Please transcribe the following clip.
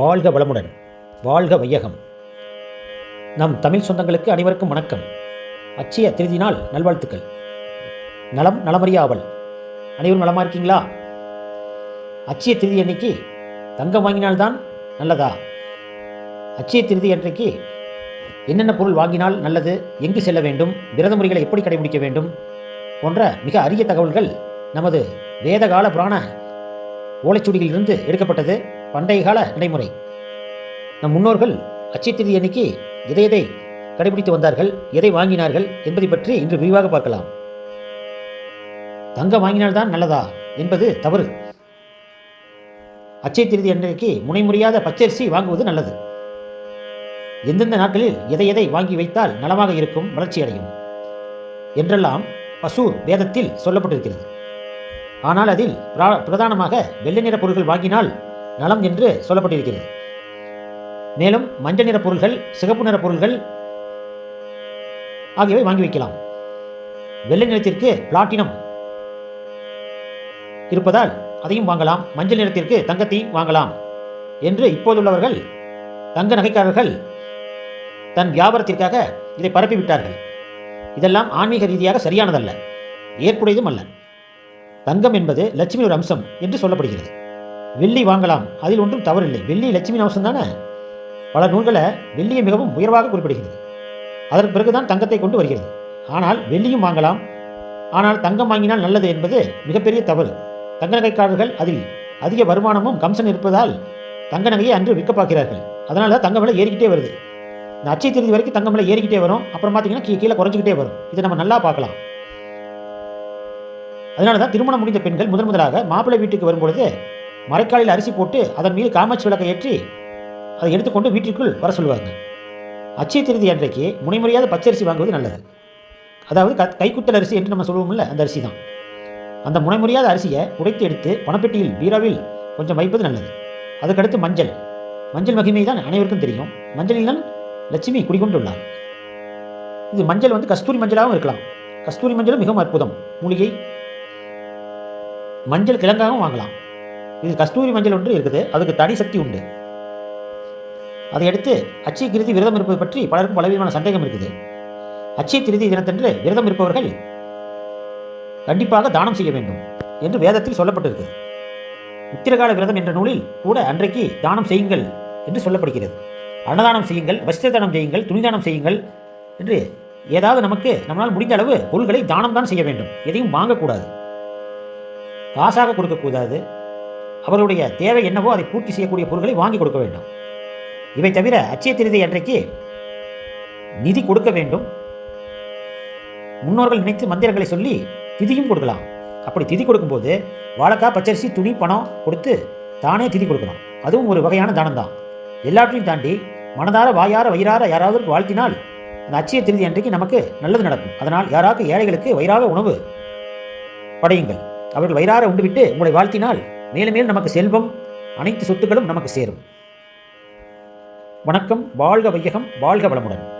வாழ்க வளமுடன் வாழ்க வையகம். நம் தமிழ் சொந்தங்களுக்கு அனைவருக்கும் வணக்கம். அச்சய திருதி நாள் நல்வாழ்த்துக்கள். நலம் நலமறியாவல். அனைவரும் நலமாக இருக்கீங்களா? அச்சய திருதி அன்னைக்கு தங்கம் வாங்கினால்தான் நல்லதா? அச்சய திருதி அன்றைக்கு என்னென்ன பொருள் வாங்கினால் நல்லது? எங்கு செல்ல வேண்டும்? விரத முறைகளை எப்படி கடைபிடிக்க வேண்டும்? போன்ற மிக அரிய தகவல்கள் நமது வேதகால புராண ஓலைச்சுடியிலிருந்து எடுக்கப்பட்டது. பண்டைய கால நடைமுறை. நம் முன்னோர்கள் அச்சய திருதி அன்னைக்கு எதை எதை கடைபிடித்து வந்தார்கள் எதை வாங்கினார்கள் என்பதை பற்றி இன்று விரிவாக பார்க்கலாம். தங்கம் வாங்கினால்தான் நல்லதா என்பது தவறு. அச்சை திருதி அன்றைக்கு முனைமுறியாத பச்சரிசி வாங்குவது நல்லது. எந்தெந்த நாட்களில் எதை எதை வாங்கி வைத்தால் நலமாக இருக்கும் வளர்ச்சி அடையும் என்றெல்லாம் பசூர் வேதத்தில் சொல்லப்பட்டிருக்கிறது. ஆனால் அதில் பிரா- பிரதானமாக வெள்ளை நிற பொருட்கள் வாங்கினால் நலம் என்று சொல்லப்பட்டிருக்கிறது. மேலும் மஞ்சள் நிற பொருள்கள் சிகப்பு நிற பொருள்கள் ஆகியவை வாங்கி வைக்கலாம். வெள்ளை நிறத்திற்கு பிளாட்டினம் இருப்பதால் அதையும் வாங்கலாம். மஞ்சள் நிறத்திற்கு தங்கத்தையும் வாங்கலாம் என்று இப்போதுள்ளவர்கள் தங்க நகைக்காரர்கள் தன் வியாபாரத்திற்காக இதை பரப்பிவிட்டார்கள் இதெல்லாம் ஆன்மீக ரீதியாக சரியானதல்ல ஏற்புடையதும் அல்ல. தங்கம் என்பது லட்சுமி ஒரு அம்சம் என்று சொல்லப்படுகிறது. வெள்ளி வாங்கலாம். அதில் ஒன்றும் தவறில்லை. வெள்ளி லட்சுமி அம்சம் தானே? பல நூல்களை வெள்ளியை மிகவும் உயர்வாக குறிப்பிடுகிறது. அதற்கு பிறகுதான் தங்கத்தை கொண்டு வருகிறது. ஆனால் வெள்ளியும் வாங்கலாம். ஆனால் தங்கம் வாங்கினால் நல்லது என்பது மிகப்பெரிய தவறு. தங்க நகைக்காரர்கள் அதில் அதிக வருமானமும் கம்சன் இருப்பதால் தங்க நகையை அன்று விற்க பார்க்கிறார்கள் அதனால தான் தங்க விலை ஏறிக்கிட்டே வருது. இந்த அச்சை திருதி வரைக்கும் தங்கம் விலை ஏறிக்கிட்டே வரும். அப்புறம் பார்த்தீங்கன்னா கீ- கீழே குறைஞ்சிக்கிட்டே வரும். இதை நம்ம நல்லா பார்க்கலாம். அதனால தான் திருமணம் முடிந்த பெண்கள் முதன் முதலாக மாப்பிள்ளை வீட்டுக்கு வரும்பொழுது மரைக்காலில் அரிசி போட்டு அதன் மீது காமாட்சி விளக்கை ஏற்றி அதை எடுத்துக்கொண்டு வீட்டிற்குள் வர சொல்லுவாங்க. அச்சய திருதி அன்றைக்கு முனைமுறையாத பச்சரிசி வாங்குவது நல்லது. அதாவது க கைக்குத்தல் அரிசி என்று நம்ம சொல்லுவோம்ல அந்த அரிசி தான். அந்த முனைமுறையாத அரிசியை உடைத்து எடுத்து பணப்பெட்டியில் பீராவில் கொஞ்சம் வைப்பது நல்லது. அதுக்கடுத்து மஞ்சள். மஞ்சள் மகிமை தான் அனைவருக்கும் தெரியும். மஞ்சளில் தான் லட்சுமி குடிகொண்டுள்ளார். இது மஞ்சள் வந்து கஸ்தூரி மஞ்சளாகவும் இருக்கலாம். கஸ்தூரி மஞ்சளும் மிகவும் அற்புதம். மூலிகை மஞ்சள் கிழங்காகவும் வாங்கலாம். இது கஸ்தூரி மஞ்சள் ஒன்று இருக்குது. அதுக்கு தனி சக்தி உண்டு. அதை அடுத்து அச்சய கிருதி விரதம் இருப்பது பற்றி பலருக்கும் பலவிதமான சந்தேகம் இருக்குது. அச்சய திருதி தினத்தன்று விரதம் இருப்பவர்கள் கண்டிப்பாக தானம் செய்ய வேண்டும் என்று வேதத்தில் சொல்லப்பட்டிருக்கு. உத்திரகால விரதம் என்ற நூலில் கூட அன்றைக்கு தானம் செய்யுங்கள் என்று சொல்லப்படுகிறது. அன்னதானம் செய்யுங்கள் வஸ்திரதானம் செய்யுங்கள் துணிதானம் செய்யுங்கள் என்று ஏதாவது நமக்கு நம்மளால் முடிந்த அளவு பொருள்களை தானம் தான் செய்ய வேண்டும். எதையும் வாங்கக்கூடாது. காசாக கொடுக்கக்கூடாது. அவர்களுடைய தேவை என்னவோ அதை பூர்த்தி செய்யக்கூடிய பொருட்களை வாங்கி கொடுக்க வேண்டும். இவை தவிர அச்சய திருதி அன்றைக்கு நிதி கொடுக்க வேண்டும். முன்னோர்கள் நினைத்து மந்திரங்களை சொல்லி திதியும் கொடுக்கலாம். அப்படி திதி கொடுக்கும்போது வாழைக்காய் பச்சரிசி துணி பணம் கொடுத்து தானே திதி கொடுக்கணும் அதுவும் ஒரு வகையான தானம் தான் எல்லாற்றையும் தாண்டி மனதார வாயார வயிறார யாராவது வாழ்த்தினால் அந்த அச்சய திருதி அன்றைக்கு நமக்கு நல்லது நடக்கும். அதனால் யாராவது ஏழைகளுக்கு வயிறாக உணவு படையுங்கள். அவர்கள் வயிறார உண்டுவிட்டு உங்களை வாழ்த்தினால் மேலும் மேலும் நமக்கு செல்வம் அனைத்து சொத்துக்களும் நமக்கு சேரும். வணக்கம் வாழ்க வையகம் வாழ்க வளமுடன்.